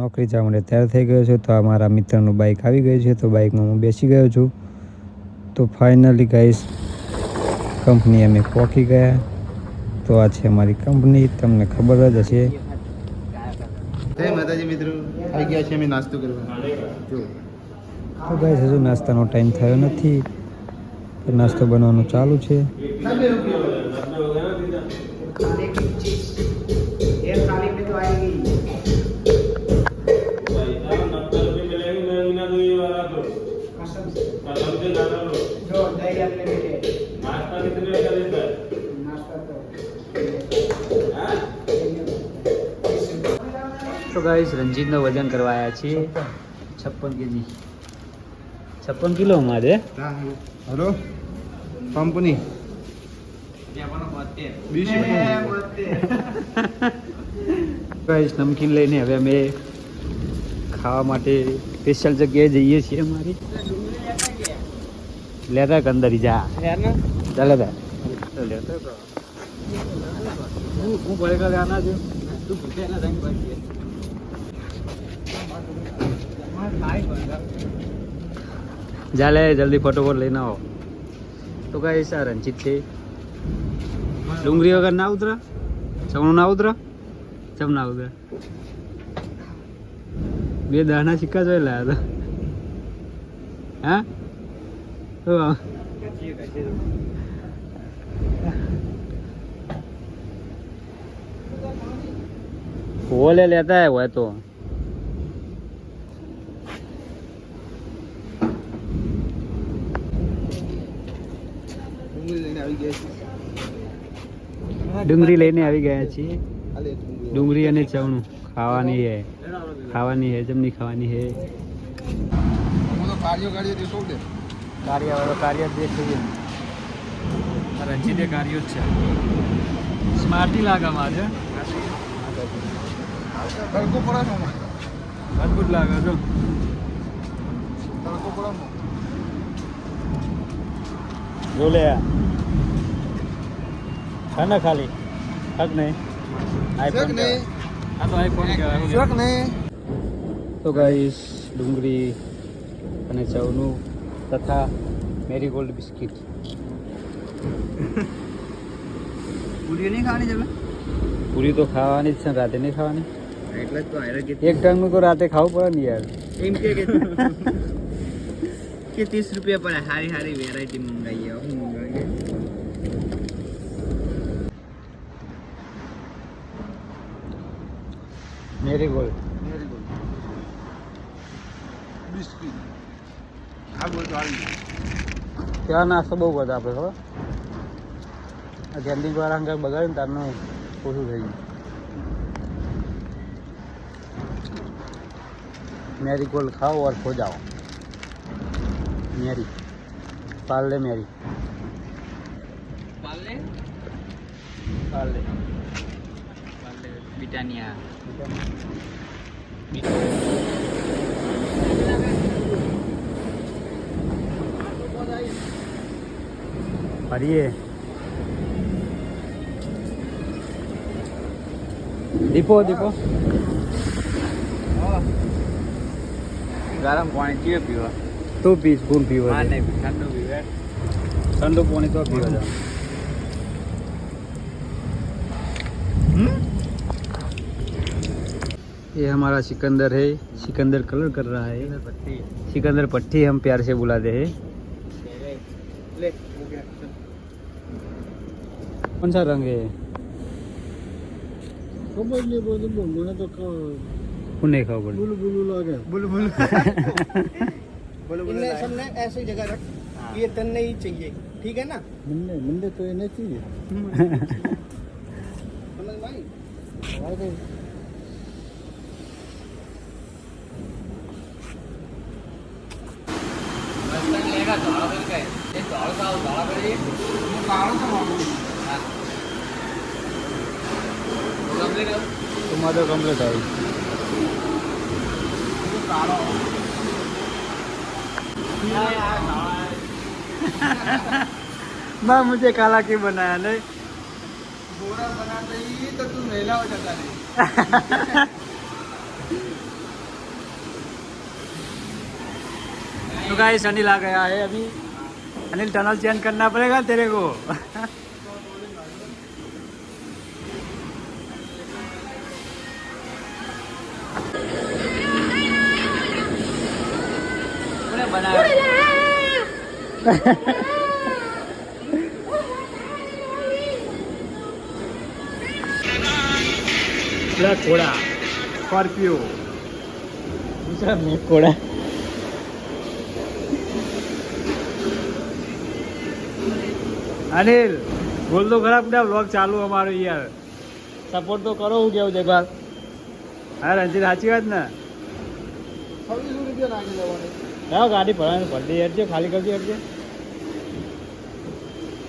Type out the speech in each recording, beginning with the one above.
નોકરી જવા માટે તૈયાર થઈ ગયો છે તો આ મારા મિત્રનું બાઇક આવી ગયું છે તો બાઇકમાં હું બેસી ગયો છું. તો ફાઇનલી ગાઈસ કંપની અમે પહોંચી ગયા. તો આ છે અમારી કંપની તમને ખબર જ હશે. જય માતાજી મિત્રો આવી ગયા છે અમે નાસ્તો કરવા. જો તો ગાઈસ હજુ નાસ્તાનો ટાઈમ થયો નથી. તો નાસ્તો બનાવવાનું ચાલુ છે. ગાઈસ રંજીતનો વજન કરવાયા છીએ. છપ્પન કેજી. છપ્પન કિલો અમારે. હલો. પંપની ગાઈસ નમકીન લઈને હવે અમે ખાવા માટે સ્પેશિયલ જગ્યાએ જઈએ છીએ અમારી. લેતા કંદર જા. ચાલે તા. હું ભરેગા આના છું. તું ભૂખ્યા જાલે જલ્દી ફટોફટ લઈને આવો. તો કઈ સા રંજીત છે. ડુંગળી વગર ના ઉતરે? ચમણું ના ઉતરે? ચમ ના ઉતરે? બે દાણા સિક્કા જોઈ લાયા હતા હા? હોલે લેતા હોય તો. ડુંગળી લઈને આવી ગયા છીએ. ડુંગળી અને ચવણું ખાવાની હે. ખાવાની હે જમની ખાવાની હે. કાર્યો કાર્યો જ દેખાઈએ કાર્યો જ છે. સ્માર્ટી લાગે મારે તડકો પડે અદભુત લાગે જો. તડકો પડે છે. ખાના ખાલી. હક નહીં. આઈફોન આ તો આઈફોન કહેવાય હક નહીં. તો ગાઈસ ડુંગળી અને ચવનું તથા મેરીગોલ્ડ બિસ્કિટ. પૂરી નહીં ખાવાની જમે પૂરી તો ખાવાની જ છે રાતે નહીં ખાવાની. એટલે જ તો એક ટાઈમનું તો રાતે ખાવું પડે ને યાર. એમ કે કે. ત્રીસ રૂપિયા પડે હારી હારી વેરાયટી મંગાવીએ આવું મંગાવીએ. મેરીગોલ્ડ બિસ્કિટ આ બોલ તો આવી ત્યાં નાસ્તો બહુ બધા આપણે ખબર આ કેન્ટીન વાળા અંગર બગાડે ને તારનું ઓછું થઈ ગયું. મેરીગોલ્ડ ખાઓ ઓર ખો જાઓ મેરી પાર્લે મેરી પાર્લે પાર્લે પાર્લે બ્રિટાનિયા ફરીએ દીપો દીપો ગરમ પાણી ચીવે પીવા. તું પીસ કોણ પીવા ઠંડુ પીવે. ઠંડુ પાણી તો પીવા છે ये हमारा सिकंदर है। सिकंदर कलर कर रहा है। सिकंदर पट्टी हम प्यार से बुलाते हैं। कौन सा रंग है? पुणे खाओ बुल? बुल बुल ऐसी जगह रख। ये तन नहीं चाहिए। ठीक है ना? मुंडे मुंडे तो ये नहीं चाहिए। समझ भाई? તમારો કમ્પ્લીટ આવી माँ मुझे काला क्यों बनाया नहीं बोरा बनाते ही तो तू मेला हो जाता है तो गाइस अनिल आ गया है अभी अनिल टनल चेंज करना पड़ेगा तेरे को ब्लैक घोड़ा स्कॉर्पियो दूसरा ब्लैक घोड़ा અનિલ બોલ તો ખરાબ ના વ્લોગ ચાલુ અમારો યાર. સપોર્ટ તો કરો હું કેવું છે બાર હા રણજીત સાચી વાત ને? છવ્વીસો રૂપિયા નાખી દેવાની હા ગાડી ભરવાની ભરતી હેડજે ખાલી કરજે હેડજે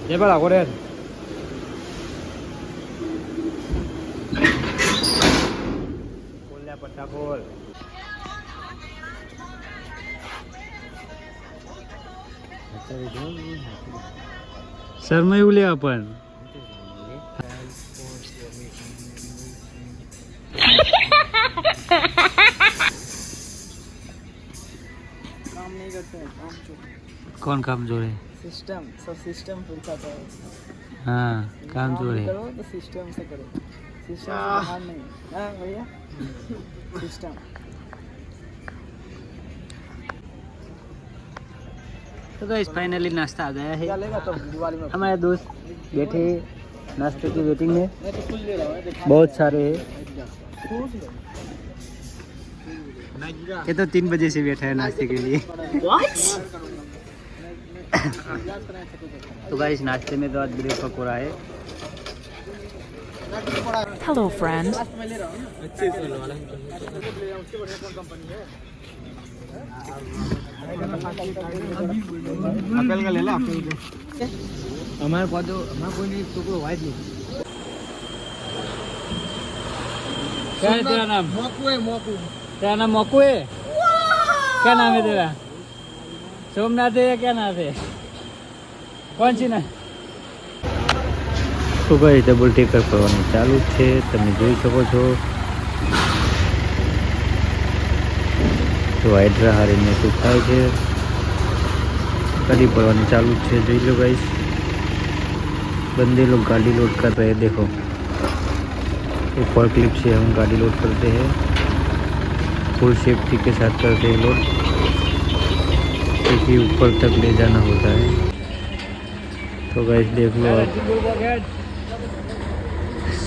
જે ભાઈ રાખો રે. બોલ્યા પટ્ટા બોલ. શર્મા એવું शर्मा येऊ आपण कौन काम जोड़े सिस्टम सब सिस्टम फिर खाता हाँ काम जोड़े करो तो सिस्टम से करो सिस्टम नहीं हाँ भैया सिस्टम तो गाइस फाइनली नाश्ता आ गया है। तो हमारे दोस्त बैठे नाश्ते की वेटिंग में हूँ। बहुत सारे हैं। ये तो तीन बजे से बैठा है नाश्ते के लिए। तो गाइस नाश्ते में तो आज ब्रेड पकौड़ा है। Hello, friend. આપેલ કે લેલા અમારે પાછો અમારે કોઈની છોકરો હોય જ નહીં સોમનાથ હે ક્યાં નામ હે કોણ છે ના? ડબલ ટેકર કરવાનું ચાલુ છે. તમે જોઈ શકો છો. તો હાઇડ્રા હારીને શું થાય છે गाड़ी पड़वानी चालू है देख लो गाइस बंदे लोग गाड़ी लोड कर रहे हैं देखो ऊपर क्लिप से हम गाड़ी लोड करते हैं फुल सेफ्टी के साथ करते हैं लोड क्योंकि ऊपर तक ले जाना होता है तो गाइस देख लो आप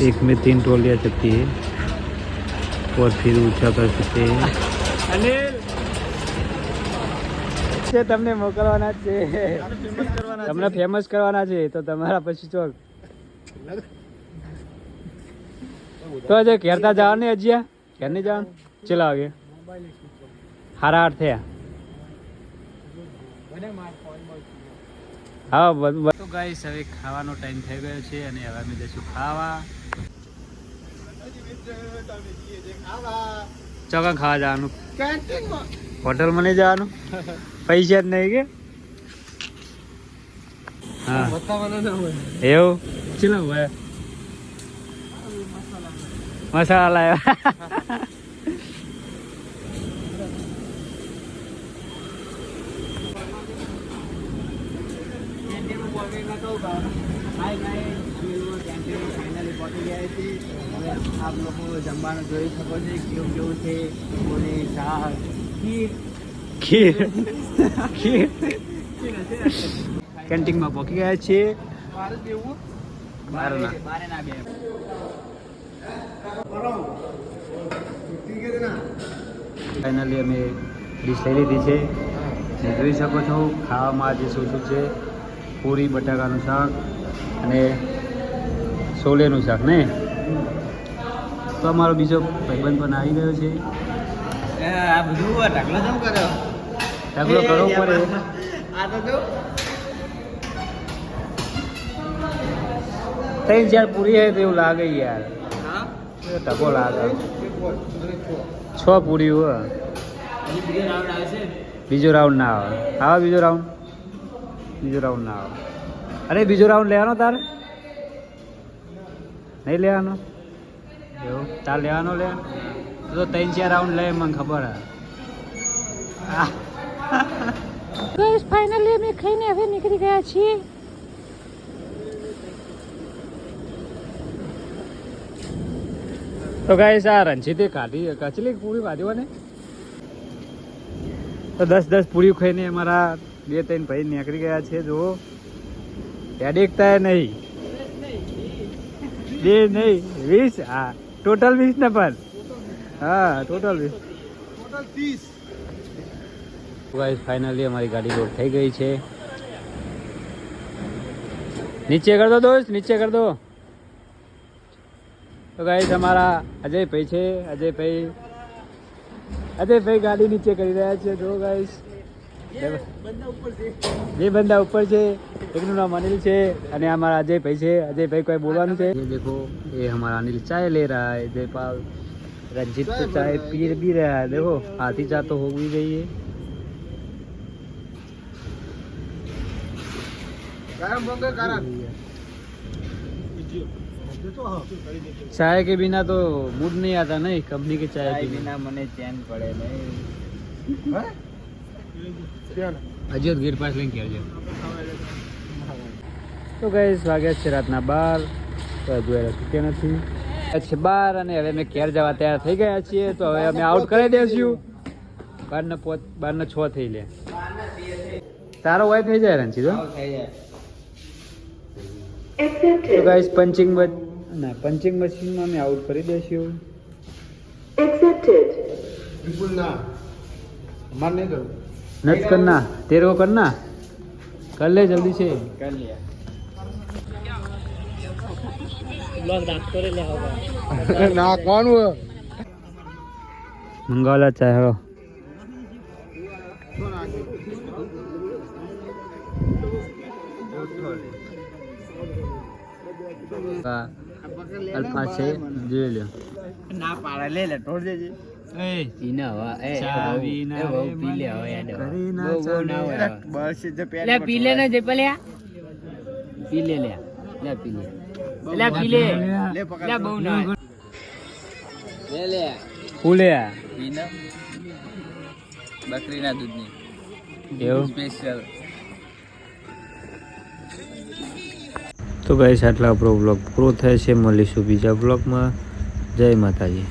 एक में तीन ट्रॉलियाँ चलती है और फिर ऊंचा कर सकते हैं છે તમને મોકલવાના છે. તમને ફેમસ કરવાના છે તો તમારા પછી ચોક તો આજે ઘેરતા જવાનું ને હજી ઘેર નહીં જવાનું? ચેલા વાગે હારા આઠ થયા. હા તો ગાઈસ હવે ખાવાનો ટાઈમ થઈ ગયો છે અને હવે અમે ખાવા. ચોકા ખાવા. જવાનું. હોટલમાં નહીં જવાનું? પૈસા જ નહીં કે? હા. એવું? ચલો ભાઈ? મસાલા લાવ્યા આપ લોકો જમવાનું જોઈ શકો છો કેવું કેવું છે પૂરી શાક ખીર ખીર કેન્ટીનમાં પહોંચી ગયા છીએ. ફાઇનલી અમે ડીશ લઈ લીધી છે. જે જોઈ શકો છો ખાવામાં આજે શું શું છે? પૂરી બટાકાનું શાક અને સોલેનું શાક ને? તો અમારો બીજો ભાઈબંધ પણ આવી ગયો છે. આ બધું ઢગલો જમ કર્યો? ઢગલો કરવો પડે. આ તો જો. ત્રણ ચાર પૂરી હોય તો એવું લાગે યાર. હા? લાગે. છ પૂરી હોય બીજો રાઉન્ડ ના આવે. આવે બીજો રાઉન્ડ બીજો રાઉન્ડ ના આવે. અરે બીજો રાઉન્ડ લેવાનો તારે? નહીં લેવાનો? એવું? તાર લેવાનો લે? તો ત્રણ ચાર રાઉન્ડ લે મને ખબર હે. ગઈસ ફાઇનલી અમે ખાઈને હવે નીકળી ગયા છીએ. તો ગાઈસ આ રણજીતે કાઢી કચલી પૂરી કાઢી ને? તો દસ દસ પૂરી ખાઈને અમારા બે ત્રણ ભાઈ નીકળી ગયા છે જો એડિકતા નહીં. બે નહીં. વીસ? હા. ટોટલ વીસ ને પણ. હા ટોટલ ગાઈસ ફાઇનલી અમારી ગાડી લોડ થઈ ગઈ છે. નીચે કર દો દોસ્ત નીચે કર દો. તો ગાઈસ અમારા અજયભાઈ છે અજયભાઈ અજયભાઈ ગાડી નીચે કરી રહ્યા છે. જો ગાઈસ જે બંદા ઉપર છે. એકનું નામ અનિલ છે અને અમારા અજયભાઈ છે. અજયભાઈ કોઈ બોલવાનું છે? દેખો એ અમારા અનિલ ચાય લે રહ્યા અજયપાલ रंजीत तो चाय पी भी रहा है देखो हाथी चा तो हो भी गई है ગરમ બંગર કારણ चाय के बिना तो मूड नहीं आता नहीं कंपनी के चाय के बिना વિના મને ચેન પડે નહીં અજિત ગીર પાસ લઈને કહેજો તો ગઈસ વાગ્યા છે રાતના બાર તો હજુ એને છૂટ્યા નથી છે બાર અને હવે અમે ઘેર જવા તૈયાર થઈ ગયા છીએ તો હવે અમે આઉટ કરી દઈશું બાર ને પોત બાર ને છ થઈ લે. તારો વાય થઈ જાય રણજીત તો ગાઈસ પંચિંગ ના પંચિંગ મશીનમાં અમે આઉટ કરી દઈશું બિલકુલ ના. માર નહીં કરું નચ કરના તેરો કરના કર લે જલ્દી છે. કર લે. ના કોણ હોય? મંગાવેલા આ અલ્ફા છે જોઈ લ્યો. ના પાડે લે લે ઢોળ દેજે. પીના હવા એ ચાવી ના લે જો લે પેલે પી લે લે લે. બહુ ના લે લે પીને બકરીના દૂધની. એવું? સ્પેશિયલ તો ગાઈસ આટલા આપણો બ્લોગ પૂરો થાય છે. મળીશું બીજા બ્લોગમાં જય માતાજી.